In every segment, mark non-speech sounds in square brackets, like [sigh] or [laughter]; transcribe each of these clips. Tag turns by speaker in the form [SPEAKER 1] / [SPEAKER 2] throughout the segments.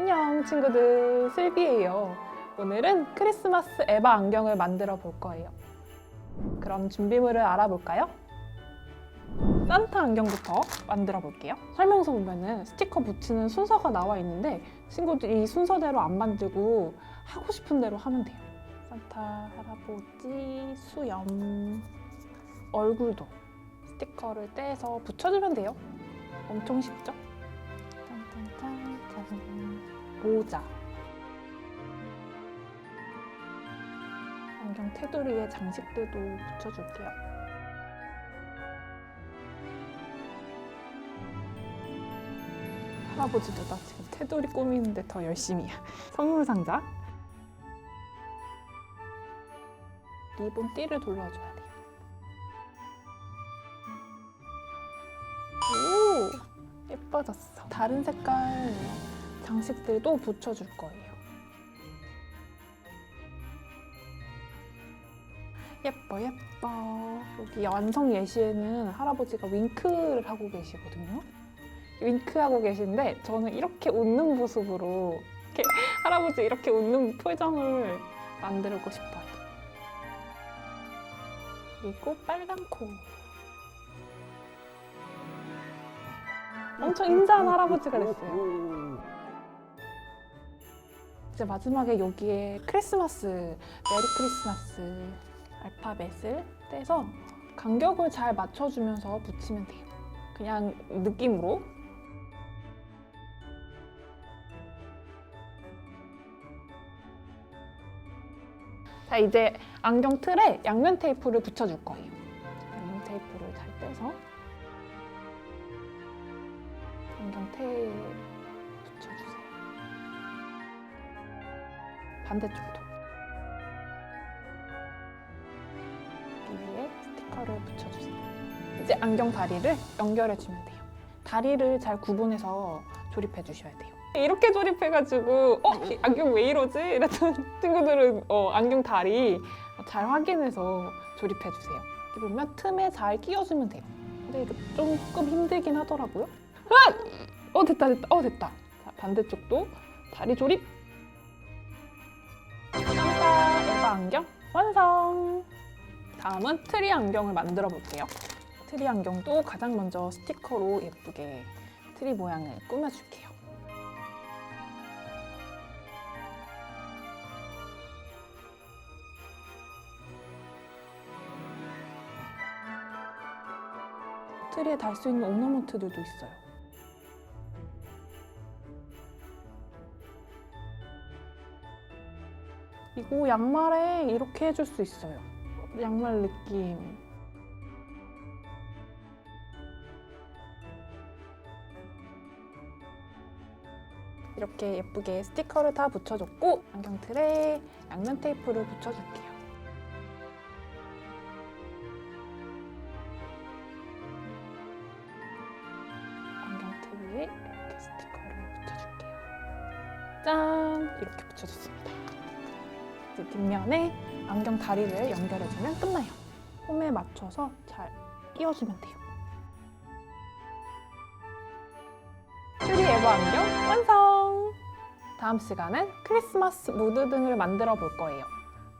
[SPEAKER 1] 안녕 친구들 슬비예요. 오늘은 크리스마스 에바 안경을 만들어 볼 거예요. 그럼 준비물을 알아볼까요? 산타 안경부터 만들어 볼게요. 설명서 보면은 스티커 붙이는 순서가 나와 있는데 친구들이 이 순서대로 안 만들고 하고 싶은 대로 하면 돼요. 산타 할아버지 수염 얼굴도 스티커를 떼서 붙여주면 돼요. 엄청 쉽죠? 짠짠짠 모자 안경 테두리에 장식들도 붙여줄게요. 할아버지도 나 지금 테두리 꾸미는데 더 열심히야. [laughs] 선물 상자 리본 띠를 돌려줘야 돼요. 예뻐졌어. 다른 색깔 장식들도 붙여줄 거예요. 예뻐 예뻐. 여기 완성 예시에는 할아버지가 윙크를 하고 계시거든요. 윙크하고 계신데 저는 이렇게 웃는 모습으로 이렇게 [laughs] 할아버지 이렇게 웃는 표정을 만들고 싶어요. 그리고 빨간 코. 엄청 인자한 할아버지가 됐어요. 이제 마지막에 여기에 크리스마스, 메리 크리스마스 알파벳을 떼서 간격을 잘 맞춰주면서 붙이면 돼요. 그냥 느낌으로. 자, 이제 안경 틀에 양면 테이프를 붙여줄 거예요. 양면 테이프를 잘 떼서 테에 붙여주세요. 반대쪽도. 위에 스티커를 붙여주세요. 이제 안경 다리를 연결해주면 돼요. 다리를 잘 구분해서 조립해 주셔야 돼요. 이렇게 조립해가지고 어? 이 안경 왜 이러지? 이랬던 [laughs] 친구들은 어, 안경 다리 잘 확인해서 조립해 주세요. 이렇게 보면 틈에 잘 끼워주면 돼요. 근데 이거 조금 힘들긴 하더라고요. 으악! 어 됐다 됐다 어 됐다. 자, 반대쪽도 다리 조립. 산타 에바 안경 완성. 다음은 트리 안경을 만들어 볼게요. 트리 안경도 가장 먼저 스티커로 예쁘게 트리 모양을 꾸며줄게요. 트리에 달 수 있는 오너먼트들도 있어요. 이거 양말에 이렇게 해줄 수 있어요. 양말 느낌. 이렇게 예쁘게 스티커를 다 붙여줬고 안경틀에 양면 테이프를 붙여줄게요. 안경틀 위에 이렇게 스티커를 붙여줄게요. 짠! 이렇게 붙여줬습니다. 이제 뒷면에 안경 다리를 연결해주면 끝나요. 홈에 맞춰서 잘 끼워주면 돼요. 슈리 에버 안경 완성! 다음 시간엔 크리스마스 무드 등을 만들어 볼 거예요.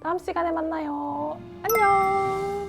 [SPEAKER 1] 다음 시간에 만나요. 안녕!